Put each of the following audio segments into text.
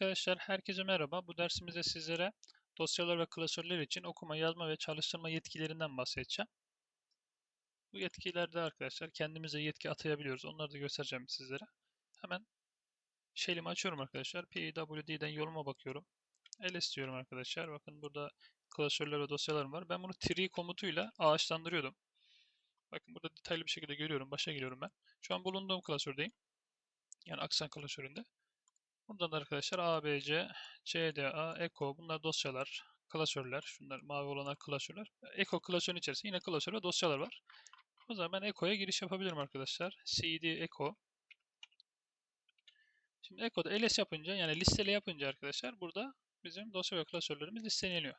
Arkadaşlar herkese merhaba. Bu dersimizde sizlere dosyalar ve klasörler için okuma, yazma ve çalıştırma yetkilerinden bahsedeceğim. Bu yetkilerde arkadaşlar kendimize yetki atayabiliyoruz. Onları da göstereceğim sizlere. Hemen şeyimi açıyorum arkadaşlar. PWD'den yoluma bakıyorum. ls diyorum arkadaşlar. Bakın burada klasörler ve dosyalarım var. Ben bunu tree komutuyla ağaçlandırıyordum. Bakın burada detaylı bir şekilde görüyorum. Başa geliyorum ben. Şu an bulunduğum klasördeyim. Yani aksan klasöründe. Buradan da arkadaşlar ABC, CDA, Echo bunlar dosyalar, klasörler. Şunlar mavi olanlar klasörler. Echo klasörün içerisinde yine klasör ve dosyalar var. O zaman ben Echo'ya giriş yapabilirim arkadaşlar. CD Echo. Şimdi Echo'da ls yapınca yani listele yapınca arkadaşlar burada bizim dosya ve klasörlerimiz listeleniyor.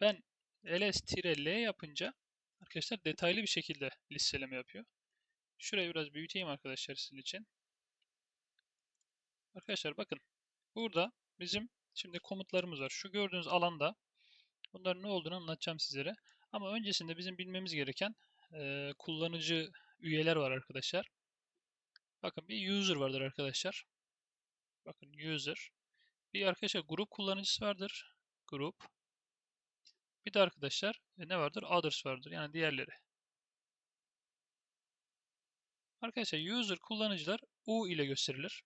Ben ls-l yapınca arkadaşlar detaylı bir şekilde listeleme yapıyor. Şurayı biraz büyüteyim arkadaşlar sizin için. Arkadaşlar bakın burada bizim şimdi komutlarımız var. Şu gördüğünüz alanda bunların ne olduğunu anlatacağım sizlere. Ama öncesinde bizim bilmemiz gereken e, kullanıcı üyeler var arkadaşlar. Bakın bir user vardır arkadaşlar. Bakın user. Bir arkadaşlar grup kullanıcısı vardır. Grup. Bir de arkadaşlar e, ne vardır? Others vardır. Yani diğerleri. Arkadaşlar user kullanıcılar U ile gösterilir.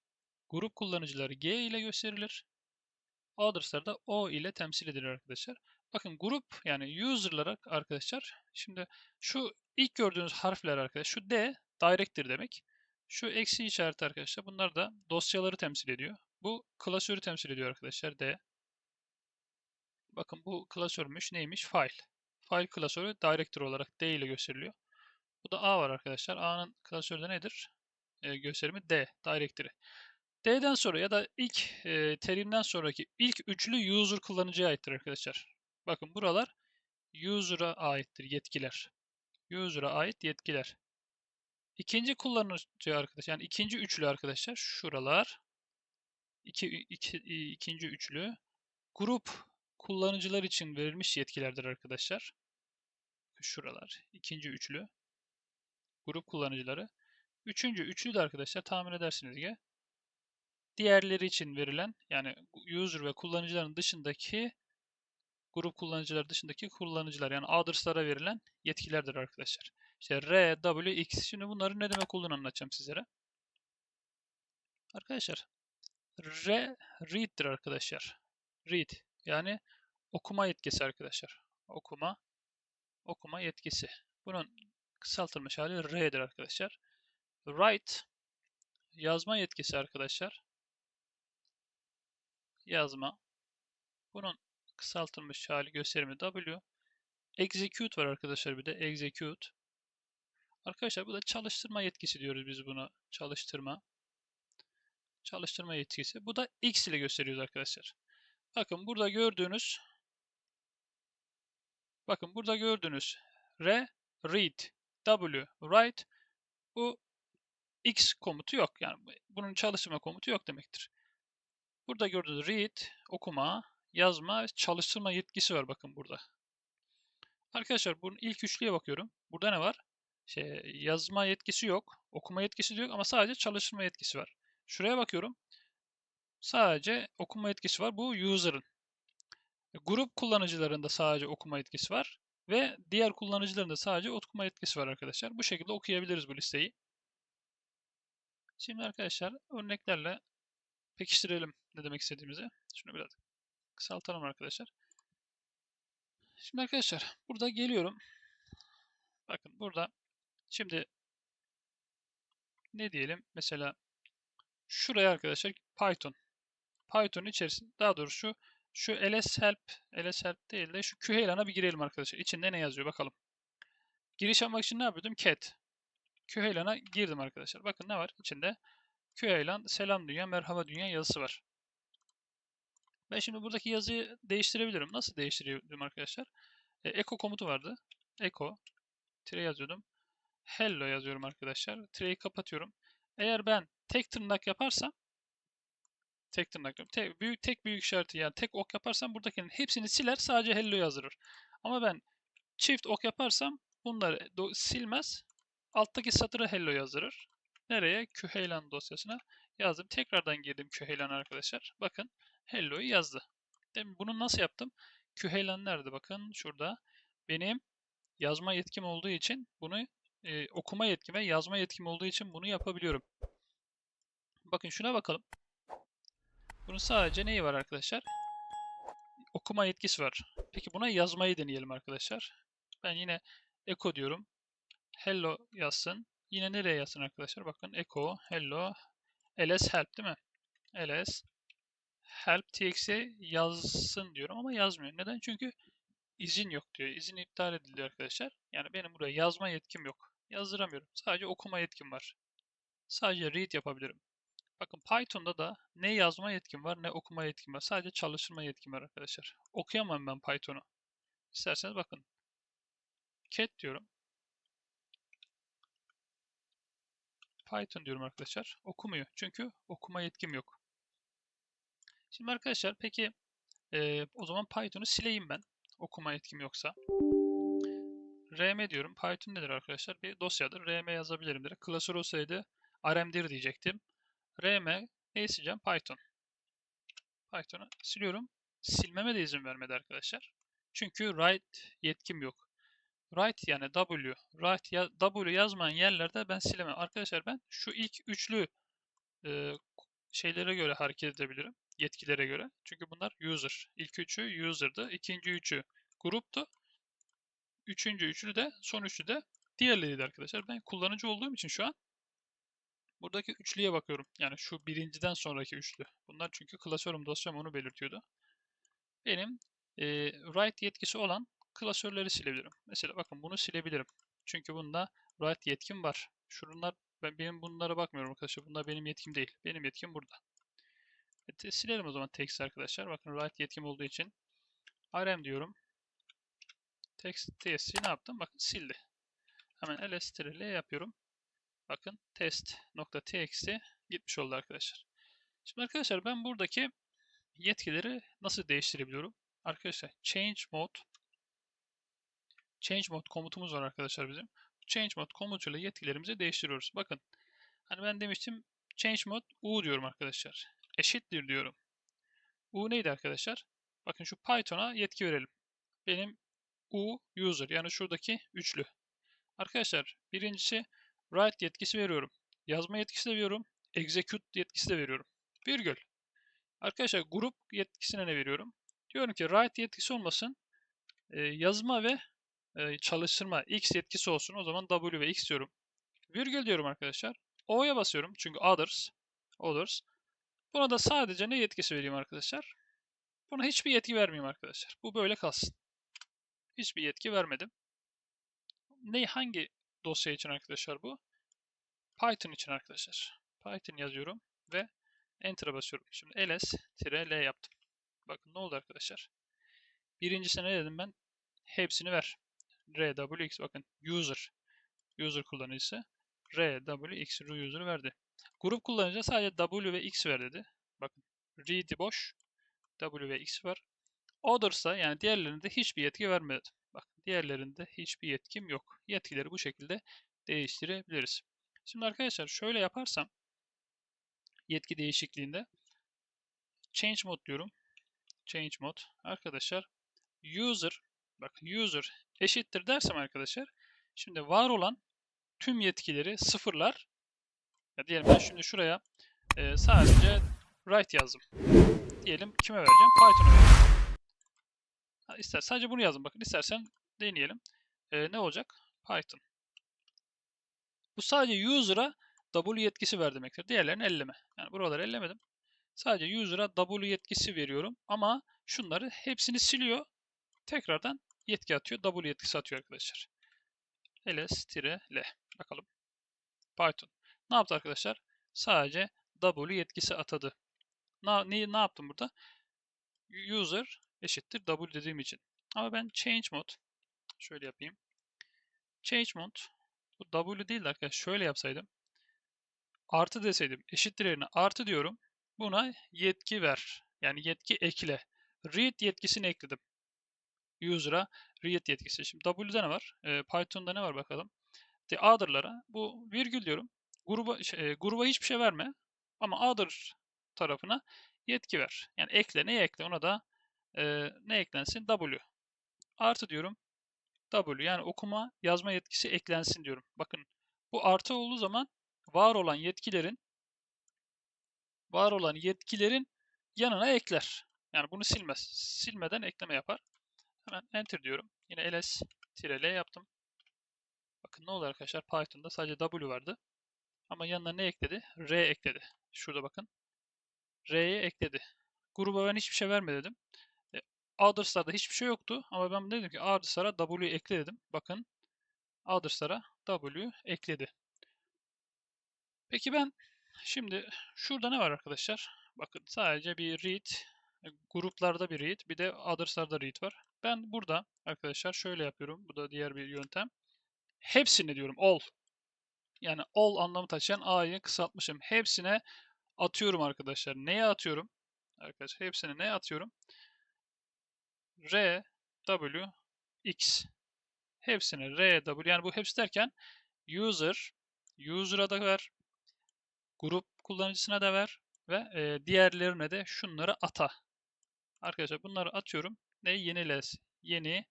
Grup kullanıcıları G ile gösterilir. Others'lar da O ile temsil edilir arkadaşlar. Bakın grup yani user'lara arkadaşlar şimdi şu ilk gördüğünüz harfler arkadaşlar şu D direct'tir demek. Şu eksi işareti arkadaşlar bunlar da dosyaları temsil ediyor. Bu klasörü temsil ediyor arkadaşlar D. Bakın bu klasörmüş neymiş? File. File klasörü director olarak D ile gösteriliyor. Bu da A var arkadaşlar. A'nın klasörü de nedir? Ee, gösterimi D. Directory. D'den sonra ya da ilk e, terimden sonraki ilk üçlü user kullanıcıya aittir arkadaşlar. Bakın buralar user'a aittir yetkiler. User'a ait yetkiler. İkinci kullanıcı arkadaş yani ikinci üçlü arkadaşlar şuralar. İki, iki, ikinci üçlü grup kullanıcılar için verilmiş yetkilerdir arkadaşlar. Şuralar ikinci üçlü grup kullanıcıları. Üçüncü üçlü de arkadaşlar tahmin edersiniz ki diğerleri için verilen yani user ve kullanıcıların dışındaki grup kullanıcılar dışındaki kullanıcılar yani others'lara verilen yetkilerdir arkadaşlar. İşte R, W, X. Şimdi bunların ne demek olduğunu anlatacağım sizlere. Arkadaşlar R, read'dir arkadaşlar. Read yani okuma yetkisi arkadaşlar. Okuma okuma yetkisi. Bunun kısaltılmış hali R'dir arkadaşlar. Write yazma yetkisi arkadaşlar yazma. Bunun kısaltılmış hali gösterimi W. Execute var arkadaşlar bir de execute. Arkadaşlar bu da çalıştırma yetkisi diyoruz biz buna. Çalıştırma. Çalıştırma yetkisi. Bu da X ile gösteriyoruz arkadaşlar. Bakın burada gördüğünüz Bakın burada gördüğünüz R, read, W, write bu X komutu yok. Yani bunun çalıştırma komutu yok demektir. Burada gördüğünüz read, okuma, yazma, çalıştırma yetkisi var bakın burada. Arkadaşlar bunun ilk üçlüye bakıyorum. Burada ne var? Şey, yazma yetkisi yok, okuma yetkisi yok ama sadece çalıştırma yetkisi var. Şuraya bakıyorum. Sadece okuma yetkisi var. Bu user'ın. Grup kullanıcılarında sadece okuma yetkisi var. Ve diğer kullanıcıların da sadece okuma yetkisi var arkadaşlar. Bu şekilde okuyabiliriz bu listeyi. Şimdi arkadaşlar örneklerle pekiştirelim ne demek istediğimizi. Şunu biraz kısaltalım arkadaşlar. Şimdi arkadaşlar burada geliyorum. Bakın burada şimdi ne diyelim mesela şuraya arkadaşlar Python. Python içerisinde daha doğrusu şu ls help ls help değil de şu qhelan'a bir girelim arkadaşlar. İçinde ne yazıyor bakalım. Giriş yapmak için ne yapıyordum? cat. qhelan'a girdim arkadaşlar. Bakın ne var içinde? Qhelan selam dünya merhaba dünya yazısı var. Ben şimdi buradaki yazıyı değiştirebilirim. Nasıl değiştirebilirim arkadaşlar? E, echo komutu vardı. Echo. Tire yazıyordum. Hello yazıyorum arkadaşlar. Tireyi kapatıyorum. Eğer ben tek tırnak yaparsam tek tırnak tek büyük tek büyük işareti yani tek ok yaparsam buradakinin hepsini siler sadece hello yazdırır. Ama ben çift ok yaparsam bunları silmez. Alttaki satırı hello yazdırır. Nereye? Küheylan dosyasına. Yazdım. Tekrardan girdim Küheylan arkadaşlar. Bakın hello'yu yazdı. Demin bunu nasıl yaptım? Küheylan nerede? Bakın şurada. Benim yazma yetkim olduğu için bunu e, okuma yetkim ve yazma yetkim olduğu için bunu yapabiliyorum. Bakın şuna bakalım. Bunun sadece neyi var arkadaşlar? Okuma yetkisi var. Peki buna yazmayı deneyelim arkadaşlar. Ben yine echo diyorum. Hello yazsın. Yine nereye yazsın arkadaşlar? Bakın echo, hello, ls help değil mi? ls help txt'e yazsın diyorum ama yazmıyor. Neden? Çünkü izin yok diyor. İzin iptal edildi arkadaşlar. Yani benim buraya yazma yetkim yok. Yazdıramıyorum. Sadece okuma yetkim var. Sadece read yapabilirim. Bakın Python'da da ne yazma yetkim var ne okuma yetkim var. Sadece çalıştırma yetkim var arkadaşlar. Okuyamam ben Python'u. İsterseniz bakın. Cat diyorum. Python diyorum arkadaşlar. Okumuyor. Çünkü okuma yetkim yok. Şimdi arkadaşlar peki e, o zaman Python'u sileyim ben. Okuma yetkim yoksa. rm diyorum. Python nedir arkadaşlar? Bir dosyadır. rm yazabilirim direkt. Klasör olsaydı rmdir diyecektim. rm ne sileceğim? Python. Python'u siliyorum. Silmeme de izin vermedi arkadaşlar. Çünkü write yetkim yok. Write yani W. Write ya, W yazmayan yerlerde ben silemem. Arkadaşlar ben şu ilk üçlü e, şeylere göre hareket edebilirim. Yetkilere göre. Çünkü bunlar user. İlk üçü user'dı. ikinci üçü gruptu. Üçüncü üçlü de son üçlü de diğerleriydi arkadaşlar. Ben kullanıcı olduğum için şu an buradaki üçlüye bakıyorum. Yani şu birinciden sonraki üçlü. Bunlar çünkü klasörüm dosyam onu belirtiyordu. Benim e, write yetkisi olan klasörleri silebilirim. Mesela bakın bunu silebilirim. Çünkü bunda write yetkim var. Şunlar ben benim bunlara bakmıyorum arkadaşlar. Bunlar benim yetkim değil. Benim yetkim burada. Evet, silelim o zaman text arkadaşlar. Bakın write yetkim olduğu için rm diyorum. Text test'i ne yaptım? Bakın sildi. Hemen ls-l yapıyorum. Bakın test.txt gitmiş oldu arkadaşlar. Şimdi arkadaşlar ben buradaki yetkileri nasıl değiştirebiliyorum? Arkadaşlar change mode change mode komutumuz var arkadaşlar bizim. Change mode komutuyla yetkilerimizi değiştiriyoruz. Bakın hani ben demiştim change mode u diyorum arkadaşlar. Eşittir diyorum. U neydi arkadaşlar? Bakın şu Python'a yetki verelim. Benim u user yani şuradaki üçlü. Arkadaşlar birincisi write yetkisi veriyorum. Yazma yetkisi de veriyorum. Execute yetkisi de veriyorum. Virgül. Arkadaşlar grup yetkisine ne veriyorum? Diyorum ki write yetkisi olmasın. E, yazma ve e, çalıştırma x yetkisi olsun. O zaman w ve x diyorum. Virgül diyorum arkadaşlar. O'ya basıyorum çünkü others. Others. Buna da sadece ne yetkisi vereyim arkadaşlar? Buna hiçbir yetki vermeyeyim arkadaşlar. Bu böyle kalsın. Hiçbir yetki vermedim. Ne hangi dosya için arkadaşlar bu? Python için arkadaşlar. Python yazıyorum ve Enter'a basıyorum. Şimdi ls-l yaptım. Bakın ne oldu arkadaşlar. Birincisine ne dedim ben? Hepsini ver. Rwx bakın user. User kullanıcısı. rwx user verdi. Grup kullanıcı sadece w ve x ver dedi. Bakın read'i boş. w ve x var. Others'a yani diğerlerinde hiçbir yetki vermedi. Bak diğerlerinde hiçbir yetkim yok. Yetkileri bu şekilde değiştirebiliriz. Şimdi arkadaşlar şöyle yaparsam yetki değişikliğinde change mode diyorum. Change mode. Arkadaşlar user bak user eşittir dersem arkadaşlar şimdi var olan tüm yetkileri sıfırlar. Ya diyelim ben şimdi şuraya e, sadece write yazdım. Diyelim kime vereceğim? Python'a vereceğim. Ha, ister sadece bunu yazdım. Bakın istersen deneyelim. E, ne olacak? Python. Bu sadece user'a W yetkisi ver demektir. Diğerlerini elleme. Yani buraları ellemedim. Sadece user'a W yetkisi veriyorum ama şunları hepsini siliyor. Tekrardan yetki atıyor. W yetkisi atıyor arkadaşlar. ls-l bakalım. Python. Ne yaptı arkadaşlar? Sadece W yetkisi atadı. Ne, ne, ne yaptım burada? User eşittir W dediğim için. Ama ben change mode şöyle yapayım. Change mode bu W değil de arkadaşlar şöyle yapsaydım. Artı deseydim eşittir yerine artı diyorum. Buna yetki ver. Yani yetki ekle. Read yetkisini ekledim. User'a read yetkisi. Şimdi W'de ne var? E, Python'da ne var bakalım. The other'lara bu virgül diyorum. Gruba, şey, gruba hiçbir şey verme. Ama other tarafına yetki ver. Yani ekle, neye ekle? Ona da e, ne eklensin? W. Artı diyorum. W yani okuma, yazma yetkisi eklensin diyorum. Bakın bu artı olduğu zaman var olan yetkilerin var olan yetkilerin yanına ekler. Yani bunu silmez. Silmeden ekleme yapar. Hemen enter diyorum. Yine ls -l yaptım. Bakın ne oldu arkadaşlar? Python'da sadece W vardı. Ama yanına ne ekledi? R ekledi. Şurada bakın. R'ye ekledi. Gruba ben hiçbir şey verme dedim. E, Others'larda hiçbir şey yoktu. Ama ben dedim ki Others'lara W ekle dedim. Bakın Others'lara W ekledi. Peki ben şimdi şurada ne var arkadaşlar? Bakın sadece bir read, e, gruplarda bir read, bir de others'larda read var. Ben burada arkadaşlar şöyle yapıyorum. Bu da diğer bir yöntem. Hepsini diyorum all. Yani all anlamı taşıyan A'yı kısaltmışım. Hepsine atıyorum arkadaşlar. Neye atıyorum? Arkadaşlar hepsine ne atıyorum? R, W, X. Hepsine R, W. Yani bu hepsi derken user, user'a da ver, grup kullanıcısına da ver ve e, diğerlerine de şunları ata. Arkadaşlar bunları atıyorum. Ne? Yeni ls. Yeni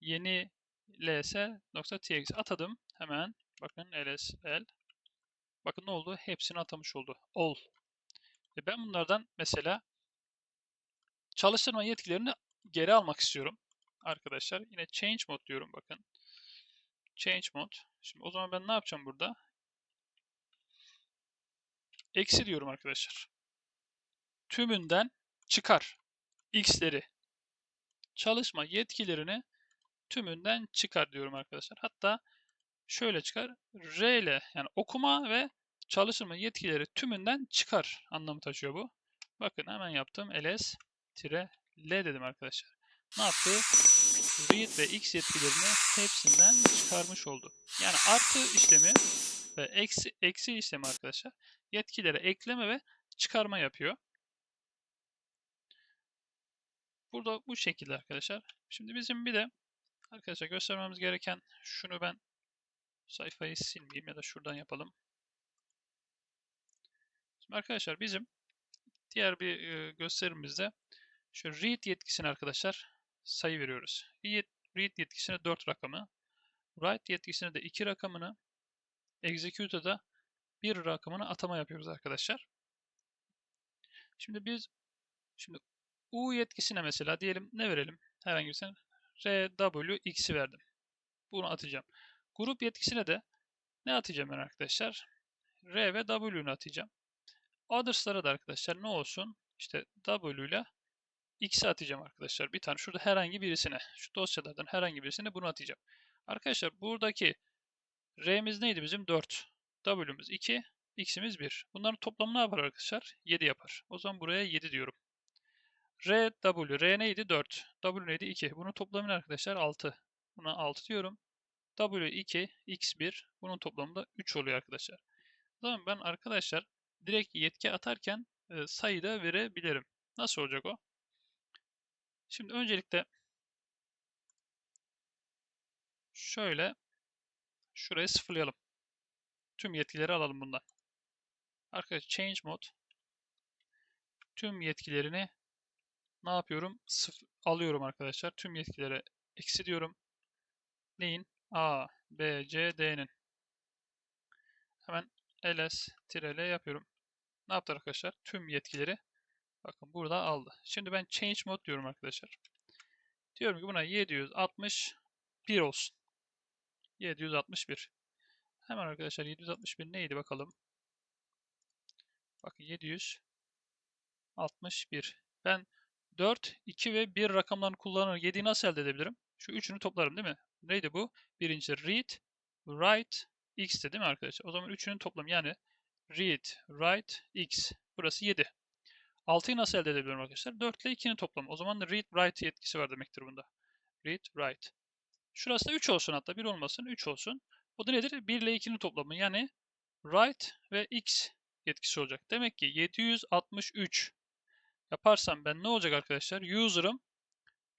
yeni ls.txt atadım. Hemen bakın lsl. Bakın ne oldu? Hepsini atamış oldu. All. E ben bunlardan mesela çalıştırma yetkilerini geri almak istiyorum. Arkadaşlar yine change mode diyorum bakın. Change mode. Şimdi o zaman ben ne yapacağım burada? Eksi diyorum arkadaşlar. Tümünden çıkar. X'leri. Çalışma yetkilerini tümünden çıkar diyorum arkadaşlar. Hatta şöyle çıkar. R ile yani okuma ve çalıştırma yetkileri tümünden çıkar anlamı taşıyor bu. Bakın hemen yaptım. ls L dedim arkadaşlar. Ne yaptı? Read ve X yetkilerini hepsinden çıkarmış oldu. Yani artı işlemi ve eksi, eksi işlemi arkadaşlar yetkilere ekleme ve çıkarma yapıyor. Burada bu şekilde arkadaşlar. Şimdi bizim bir de arkadaşlar göstermemiz gereken şunu ben sayfayı silmeyeyim ya da şuradan yapalım. Şimdi arkadaşlar bizim diğer bir gösterimizde şu read yetkisine arkadaşlar sayı veriyoruz. Read, yetkisine 4 rakamı, write yetkisine de 2 rakamını, execute'a da bir rakamını atama yapıyoruz arkadaşlar. Şimdi biz şimdi U yetkisine mesela diyelim ne verelim? Herhangi birisine RW x'i verdim. Bunu atacağım. Grup yetkisine de ne atacağım ben arkadaşlar? R ve W'nu atacağım. Others'lara da arkadaşlar ne olsun? İşte W ile X'i atacağım arkadaşlar. Bir tane şurada herhangi birisine, şu dosyalardan herhangi birisine bunu atacağım. Arkadaşlar buradaki R'miz neydi bizim? 4. W'miz 2, X'imiz 1. Bunların toplamı ne yapar arkadaşlar? 7 yapar. O zaman buraya 7 diyorum. R, W. R neydi? 4. W neydi? 2. Bunun toplamı ne arkadaşlar? 6. Buna 6 diyorum. W 2, X 1. Bunun toplamı da 3 oluyor arkadaşlar. O zaman ben arkadaşlar direkt yetki atarken e, sayı da verebilirim. Nasıl olacak o? Şimdi öncelikle şöyle şurayı sıfırlayalım. Tüm yetkileri alalım bundan. Arkadaşlar change mode tüm yetkilerini ne yapıyorum? Sıfır, alıyorum arkadaşlar. Tüm yetkilere eksi diyorum. Neyin? A, B, C, D'nin. Hemen ls-l yapıyorum. Ne yaptı arkadaşlar? Tüm yetkileri bakın burada aldı. Şimdi ben change mode diyorum arkadaşlar. Diyorum ki buna 761 olsun. 761. Hemen arkadaşlar 761 neydi bakalım. Bakın 761. Ben 4, 2 ve 1 rakamlarını kullanarak 7'yi nasıl elde edebilirim? Şu üçünü toplarım değil mi? Neydi bu? Birincisi read, write, x'ti değil mi arkadaşlar? O zaman üçünün toplamı yani read, write, x. Burası 7. 6'yı nasıl elde edebilirim arkadaşlar? 4 ile 2'nin toplamı. O zaman read, write yetkisi var demektir bunda. Read, write. Şurası da 3 olsun hatta 1 olmasın 3 olsun. O da nedir? 1 ile 2'nin toplamı. Yani write ve x yetkisi olacak. Demek ki 763 yaparsam ben ne olacak arkadaşlar? User'ım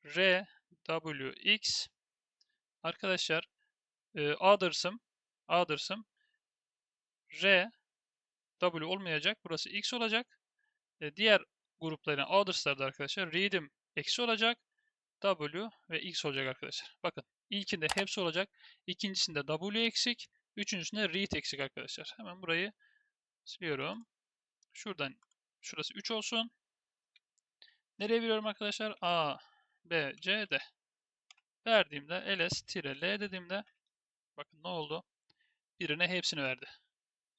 r w x arkadaşlar e, others'ım others'ım r W olmayacak. Burası X olacak. E, diğer grupların others'larda arkadaşlar read'im eksi olacak. W ve X olacak arkadaşlar. Bakın ilkinde hepsi olacak. İkincisinde W eksik. Üçüncüsünde read eksik arkadaşlar. Hemen burayı siliyorum. Şuradan şurası 3 olsun. Nereye veriyorum arkadaşlar? A, B, C, D. Verdiğimde ls-l dediğimde bakın ne oldu? Birine hepsini verdi.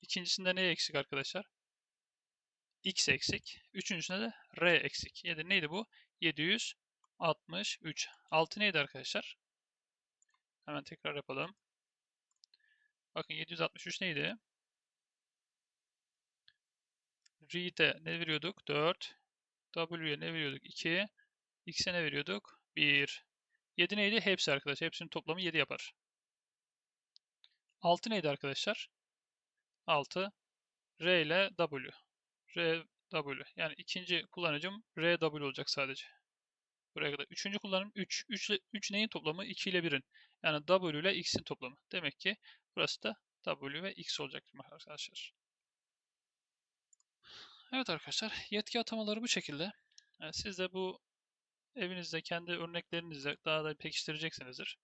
İkincisinde ne eksik arkadaşlar? X eksik. Üçüncüsünde de R eksik. Yani neydi bu? 763. Altı neydi arkadaşlar? Hemen tekrar yapalım. Bakın 763 neydi? Read'e ne veriyorduk? 4. W'ye ne veriyorduk? 2. X'e ne veriyorduk? 1. 7 neydi? Hepsi arkadaşlar. Hepsinin toplamı 7 yapar. 6 neydi arkadaşlar? 6. R ile W. R, W. Yani ikinci kullanıcım R, W olacak sadece. Buraya kadar. Üçüncü kullanım 3. 3, 3 neyin toplamı? 2 ile 1'in. Yani W ile X'in toplamı. Demek ki burası da W ve X olacak arkadaşlar. Evet arkadaşlar, yetki atamaları bu şekilde. Yani siz de bu evinizde kendi örneklerinizle daha da pekiştireceksinizdir.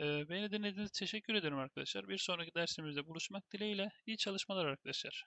Ee, beni dinlediğiniz için teşekkür ederim arkadaşlar. Bir sonraki dersimizde buluşmak dileğiyle iyi çalışmalar arkadaşlar.